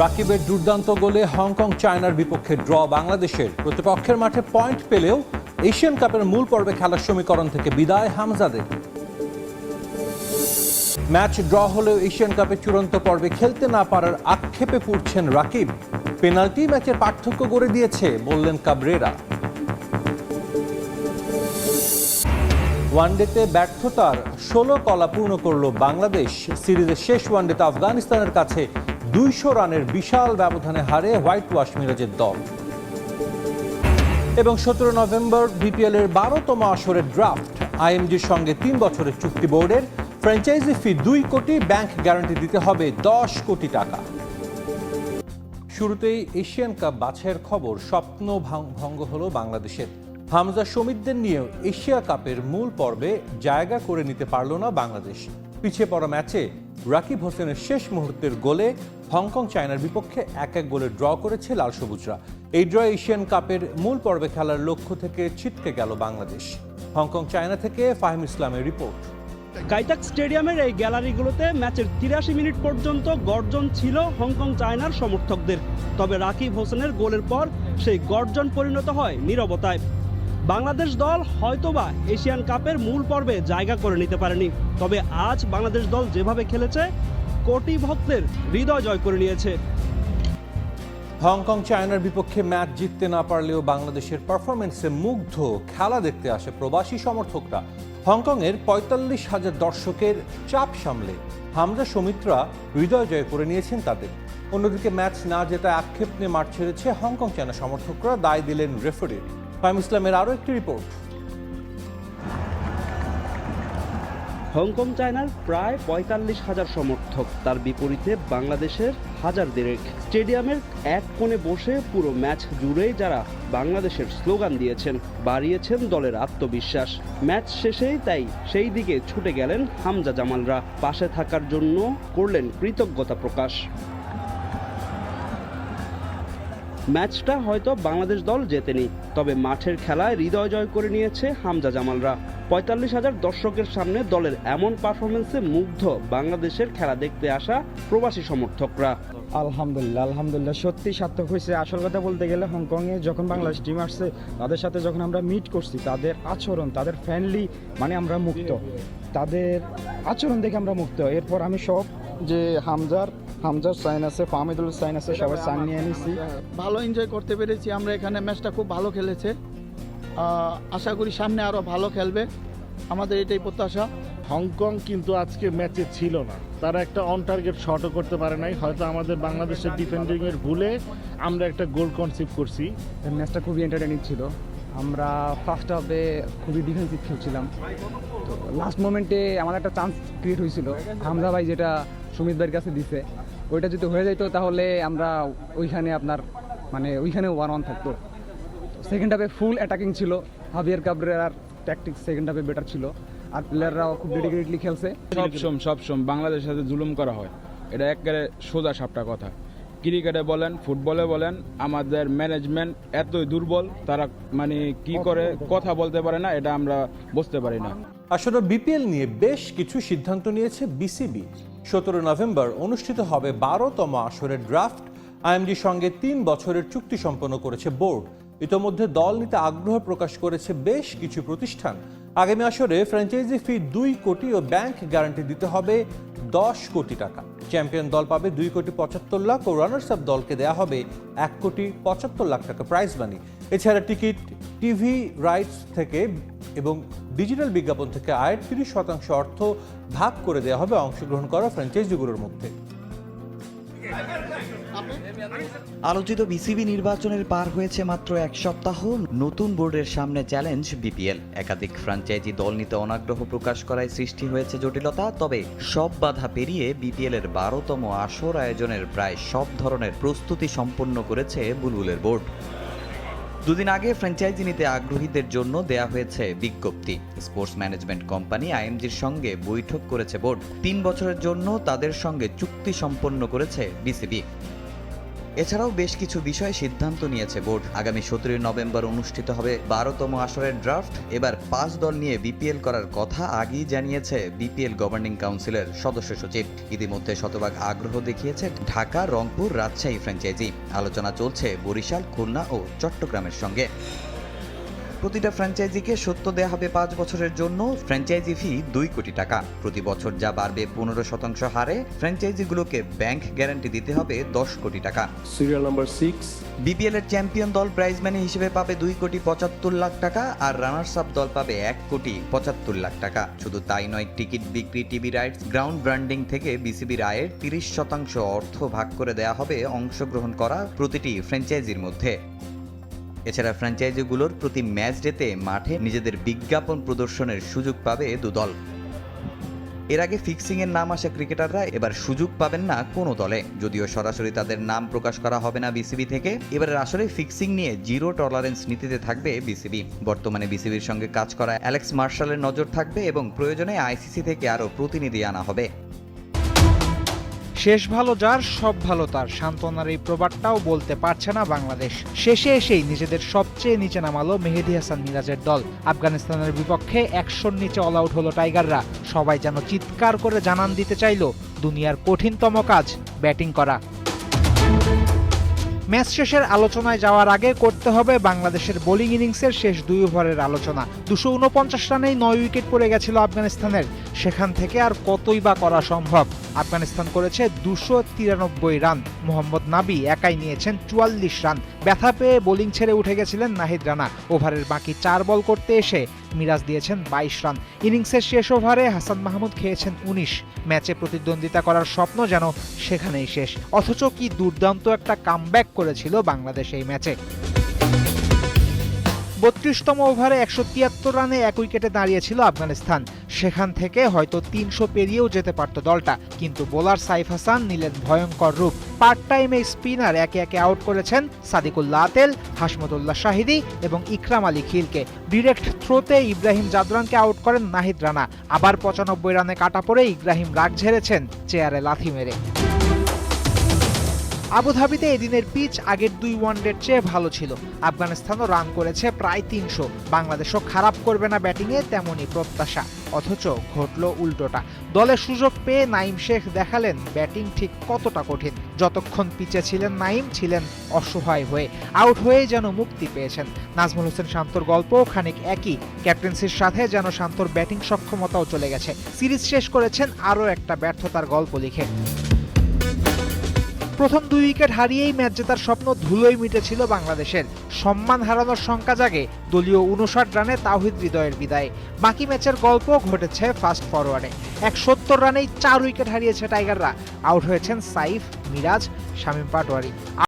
রাকিবের দুর্দান্ত গোলে হংকং চায়নার বিপক্ষে ড্র বাংলাদেশের। প্রতিপক্ষের মাঠে পয়েন্ট পেলেও এশিয়ান কাপের মূল পর্বে খেলার সমীকরণ থেকে বিদায় হামজাদের ম্যাচ ড্র হলেও এশিয়ান কাপের চূড়ান্ত পর্বে খেলতে না পারার আক্ষেপে পড়ছেন রাকিব। পেনাল্টি ম্যাচের পার্থক্য গড়ে দিয়েছে, বললেন কাবরেরা। ওয়ানডেতে ব্যর্থতার ষোলো কলা পূর্ণ করল বাংলাদেশ। সিরিজের শেষ ওয়ানডেতে আফগানিস্তানের কাছে দুইশো রানের বিশাল ব্যবধানে হারে হোয়াইট ওয়াশ মিরাজের দল। এবং সতেরো নভেম্বর বিপিএল এর বারোতম আসরের ড্রাফট, আইএমজির সঙ্গে তিন বছরের চুক্তি বোর্ডের ফ্র্যাঞ্চাইজি ফি দুই কোটি ব্যাংক গ্যারান্টি দিতে হবে দশ কোটি টাকা। শুরুতেই এশিয়ান কাপ বাছাইয়ের খবর স্বপ্ন ভঙ্গ হলো বাংলাদেশের। হামজা সমিতদের নিয়েও এশিয়া কাপের মূল পর্বে জায়গা করে নিতে পারল না বাংলাদেশ। পিছিয়ে পড়া ম্যাচে রাকিব হোসেনের শেষ মুহূর্তের গোলে হংকং চায়নার বিপক্ষে এক এক গোলে ড্র করেছে লাল সবুজরা। এই ড্র এশিয়ান কাপের মূল পর্বে খেলার লক্ষ্য থেকে ছিটকে গেল বাংলাদেশ। হংকং চায়না থেকে ফাহিম ইসলামের রিপোর্ট। কাইতাক স্টেডিয়ামের এই গ্যালারিগুলোতে ম্যাচের তিরাশি মিনিট পর্যন্ত গর্জন ছিল হংকং চায়নার সমর্থকদের। তবে রাকিব হোসেনের গোলের পর সেই গর্জন পরিণত হয় নীরবতায়। বাংলাদেশ দল হয়তোবা এশিয়ান কাপের মূল পর্বে জায়গা করে নিতে পারেনি। তবে আজ বাংলাদেশ দল যেভাবে খেলেছে, কোটি ভক্তের হৃদয় জয় করে নিয়েছে। হংকং চায়নার বিপক্ষে ম্যাচ জিততে না পারলেও বাংলাদেশের পারফরমেন্সে মুগ্ধ খেলা দেখতে আসে প্রবাসী সমর্থকরা। হংকংয়ের পঁয়তাল্লিশ হাজার দর্শকের চাপ সামলে হামজা সমিত্রা হৃদয় জয় করে নিয়েছেন তাদের। অন্যদিকে ম্যাচ না জেতা আক্ষেপ নিয়ে মাঠ ছেড়েছে হংকং চায়না সমর্থকরা, দায় দিলেন রেফারির। ফাহিম ইসলামের আরও একটি রিপোর্ট। হংকং চায়নার প্রায় পঁয়তাল্লিশ হাজার সমর্থক, তার বিপরীতে বাংলাদেশের হাজার দেড়েক। স্টেডিয়ামের এক কোণে বসে পুরো ম্যাচ জুড়েই যারা বাংলাদেশের স্লোগান দিয়েছেন, বাড়িয়েছেন দলের আত্মবিশ্বাস। ম্যাচ শেষেই তাই সেই দিকে ছুটে গেলেন হামজা জামালরা। পাশে থাকার জন্য করলেন কৃতজ্ঞতা প্রকাশ। ম্যাচটা হয়তো বাংলাদেশ দল জেতেনি, তবে মাঠের খেলায় হৃদয় জয় করে নিয়েছে হামজা জামালরা। পঁয়তাল্লিশ হাজার দর্শকের সামনে দলের এমন পারফরমেন্সে মুগ্ধ বাংলাদেশের খেলা দেখতে আসা প্রবাসী সমর্থকরা। আলহামদুলিল্লাহ আলহামদুলিল্লাহ। সত্যি সার্থক হয়েছে। আসল কথা বলতে গেলে হংকংয়ে যখন বাংলাদেশ টিম আসছে, তাদের সাথে যখন আমরা মিট করছি, তাদের আচরণ, তাদের ফ্রেন্ডলি মানে আমরা মুক্ত। তাদের আচরণ দেখে আমরা মুক্ত। এরপর আমি সব যে হামজার হামজার সাইন আছে ফাহমিদুল সাইন আছে সবাই সাইন নিয়ে নিছি ভালো এনজয় করতে পেরেছি আমরা এখানে ম্যাচটা খুব ভালো খেলেছে। আশা করি সামনে আরও ভালো খেলবে। আমাদের এটাই প্রত্যাশা। হংকং কিন্তু আজকে ম্যাচে ছিল না। তারা একটা অন টার্গেট শটও করতে পারে নাই। হয়তো আমাদের বাংলাদেশের ডিফেন্ডিং এর ভুলে আমরা একটা গোল কনসিভ করছি। ম্যাচটা খুবই এন্টারটেনিং ছিল। আমরা ফার্স্ট হাফে খুবই ডিফেন্সিভ খেলছিলাম। তো লাস্ট মোমেন্টে আমার একটা চান্স ক্রিয়েট হয়েছিল। হামজা ভাই যেটা সুমিত ভাইয়ের কাছে দিছে, ওইটা যদি হয়ে যেত তাহলে আমরা ওইখানে আপনার মানে ওইখানে ওয়ান ওয়ান থাকতো। সেকেন্ড হাফে ফুল অ্যাটাকিং ছিল। হাবিয়ার কাবরেরার ট্যাকটিক্স সেকেন্ড হাফে বেটার ছিল। আর প্লেয়াররাও খুব ডেডিকেটলি খেলছে। সবসম সবসম বাংলাদেশের সাথে জুলুম করা হয়। এটা একেবারে সোজা সাপটা কথা। ক্রিকেটে বলেন, ফুটবলে বলেন, আমাদের ম্যানেজমেন্ট এতই দুর্বল, তারা মানে কি করে কথা বলতে পারে না, এটা আমরা বুঝতে পারি না। আসলে বিপিএল নিয়ে বেশ কিছু সিদ্ধান্ত নিয়েছে বিসিবি। সতেরো নভেম্বর অনুষ্ঠিত হবে বারোতম আসরের ড্রাফট আইএমডির সঙ্গে তিন বছরের চুক্তি সম্পন্ন করেছে বোর্ড। ইতোমধ্যে দল নিতে আগ্রহ প্রকাশ করেছে বেশ কিছু প্রতিষ্ঠান। আগামী আসরে ফ্র্যাঞ্চাইজি ফি দুই কোটি ও ব্যাংক গ্যারান্টি দিতে হবে দশ কোটি টাকা। চ্যাম্পিয়ন দল পাবে দুই কোটি পঁচাত্তর লাখ ও রানার্স আপ দলকে দেয়া হবে এক কোটি পঁচাত্তর লাখ টাকা প্রাইজ মানি এছাড়া টিকিট টিভি রাইটস থেকে এবং ডিজিটাল বিজ্ঞাপন থেকে আয়ের তিরিশ শতাংশ অর্থ ভাগ করে দেওয়া হবে অংশগ্রহণ করা ফ্র্যাঞ্চাইজিগুলোর মধ্যে। আলোচিত বিসিবি নির্বাচনের পার হয়েছে মাত্র এক সপ্তাহ। নতুন বোর্ডের সামনে চ্যালেঞ্জ বিপিএল। একাধিক ফ্র্যাঞ্চাইজি দল নিতে অনাগ্রহ প্রকাশ করায় সৃষ্টি হয়েছে জটিলতা, তবে সব বাধা পেরিয়ে বিপিএল এর বারোতম আসর আয়োজনের প্রায় সব ধরনের প্রস্তুতি সম্পন্ন করেছে বুলবুলের বোর্ড। দুদিন আগে ফ্র্যাঞ্চাইজি নিতে আগ্রহীদের জন্য দেয়া হয়েছে বিজ্ঞপ্তি। স্পোর্টস ম্যানেজমেন্ট কোম্পানি আইএমজির সঙ্গে বৈঠক করেছে বোর্ড। তিন বছরের জন্য তাদের সঙ্গে চুক্তি সম্পন্ন করেছে বিসিবি। এছাড়াও বেশ কিছু বিষয়ে সিদ্ধান্ত নিয়েছে বোর্ড। আগামী সতেরোই নভেম্বর অনুষ্ঠিত হবে বারোতম আসরের ড্রাফট। এবার পাঁচ দল নিয়ে বিপিএল করার কথা আগেই জানিয়েছে বিপিএল গভর্নিং কাউন্সিলের সদস্য সচিব। ইতিমধ্যে শতভাগ আগ্রহ দেখিয়েছে ঢাকা, রংপুর, রাজশাহী ফ্র্যাঞ্চাইজি। আলোচনা চলছে বরিশাল, খুলনা ও চট্টগ্রামের সঙ্গে। প্রতিটা ফ্র্যাঞ্চাইজিকে সত্য দেওয়া হবে পাঁচ বছরের জন্য। ফ্র্যাঞ্চাইজি ফি দুই কোটি টাকা। প্রতি বছর যা বাড়বে পনেরো শতাংশ হারে। ফ্র্যাঞ্চাইজিগুলোকে ব্যাংক গ্যারান্টি দিতে হবে দশ কোটি টাকা। সিরিয়াল number 6 বিপিএল এর চ্যাম্পিয়ন দল প্রাইজ মানি হিসেবে পাবে দুই কোটি পঁচাত্তর লাখ টাকা আর রানার্স আপ দল পাবে এক কোটি পঁচাত্তর লাখ টাকা। শুধু তাই নয় টিকিট বিক্রি টিভি রাইটস গ্রাউন্ড ব্র্যান্ডিং থেকে বিসিবির আয়ের তিরিশ শতাংশ অর্থ ভাগ করে দেওয়া হবে অংশগ্রহণ করা প্রতিটি ফ্র্যাঞ্চাইজির মধ্যে। এছাড়া ফ্র্যাঞ্চাইজিগুলোর প্রতি ম্যাচ ডেতে মাঠে নিজেদের বিজ্ঞাপন প্রদর্শনের সুযোগ পাবে দুদল এর আগে ফিক্সিং এর নাম আসা ক্রিকেটাররা এবার সুযোগ পাবেন না কোনো দলে। যদিও সরাসরি তাদের নাম প্রকাশ করা হবে না বিসিবি থেকে, এবারের আসলে ফিক্সিং নিয়ে জিরো টলারেন্স নীতিতে থাকবে বিসিবি। বর্তমানে বিসিবির সঙ্গে কাজ করা অ্যালেক্স মার্শালের নজর থাকবে এবং প্রয়োজনে আইসিসি থেকে আরও প্রতিনিধি আনা হবে। শেষ ভালো যার, সব ভালো তার। সান্ত্বনার এই প্রবাদটাও বলতে পারছে না বাংলাদেশ। শেষে এসেই নিজেদের সবচেয়ে নিচে নামালো মেহেদি হাসান মিরাজের দল। আফগানিস্তানের বিপক্ষে একশোর নিচে অল আউট হলো টাইগাররা। সবাই যেন চিৎকার করে জানান দিতে চাইল দুনিয়ার কঠিনতম কাজ, ব্যাটিং করা। ম্যাচ শেষের আলোচনায় যাওয়ার আগে করতে হবে বাংলাদেশের বোলিং ইনিংসের শেষ দুই ওভারের আলোচনা। দুশো উনপঞ্চাশ রানেই নয় উইকেট পড়ে গেছিল আফগানিস্তানের। সেখান থেকে আর কতই বা করা সম্ভব? আফগানিস্তান করেছে দুশো তিরানব্বই রান। মোহাম্মদ নাবি একাই নিয়েছেন চুয়াল্লিশ রান। ব্যথা পেয়ে বোলিং ছেড়ে উঠে গেছিলেন নাহিদ রানা। ওভারের বাকি চার বল করতে এসে মিরাজ দিয়েছেন বাইশ রান। ইনিংসের শেষ ওভারে হাসান মাহমুদ খেয়েছেন উনিশ। ম্যাচে প্রতিদ্বন্দ্বিতা করার স্বপ্ন যেন সেখানেই শেষ। অথচ কি দুর্দান্ত একটা কামব্যাক করেছিল বাংলাদেশ এই ম্যাচে। বত্রিশতম ওভারে একশো তিয়াত্তর রানে এক উইকেটে দাঁড়িয়েছিল আফগানিস্তান। সেখান থেকে হয়তো তিনশো পেরিয়েও যেতে পারত দলটা, কিন্তু বোলার সাইফ হাসান নিলেন ভয়ঙ্কর রূপ। পার্ট টাইমে স্পিনার একে একে আউট করেছেন সাদিকুল্লাহ আতেল হাসমতুল্লাহ শাহিদি এবং ইকরাম আলী খিলকে। ডিরেক্ট থ্রোতে ইব্রাহিম জাদরানকে আউট করেন নাহিদ রানা। আবার পঁচানব্বই রানে কাটা পড়ে ইব্রাহিম রাগ ঝেড়েছেন চেয়ারে লাথি মেরে। আবুধাবিতে এদিনের পিচ আগের দুই ওয়ানডের চেয়ে ভালো ছিল। আফগানিস্তানও রান করেছে প্রায় তিনশো। বাংলাদেশও খারাপ করবে না ব্যাটিংয়ে তেমনই প্রত্যাশা। অথচ ঘটল উল্টোটা। দলের সুযোগ পেয়ে নাইম শেখ দেখালেন ব্যাটিং ঠিক কতটা কঠিন। যতক্ষণ পিচে ছিলেন নাইম, ছিলেন অসহায় হয়ে। আউট হয়ে যেন মুক্তি পেয়েছেন। নাজমুল হোসেন শান্তর গল্পও খানিক একই। ক্যাপ্টেন্সির সাথে যেন শান্তর ব্যাটিং সক্ষমতাও চলে গেছে। সিরিজ শেষ করেছেন আরও একটা ব্যর্থতার গল্প লিখে। প্রথম দুই উইকেট হারিয়েই ম্যাচ জেতার স্বপ্ন ধুলোই মিটেছিল বাংলাদেশের। সম্মান হারানোর শঙ্কা জাগে দলীয় উনষাট রানে তাহিদ হৃদয়ের বিদায়। বাকি ম্যাচের গল্প ঘটেছে ফাস্ট ফরওয়ার্ডে এক সত্তর রানেই চার উইকেট হারিয়েছে টাইগাররা। আউট হয়েছেন সাইফ, মিরাজ, শামীম পাটোয়ারি।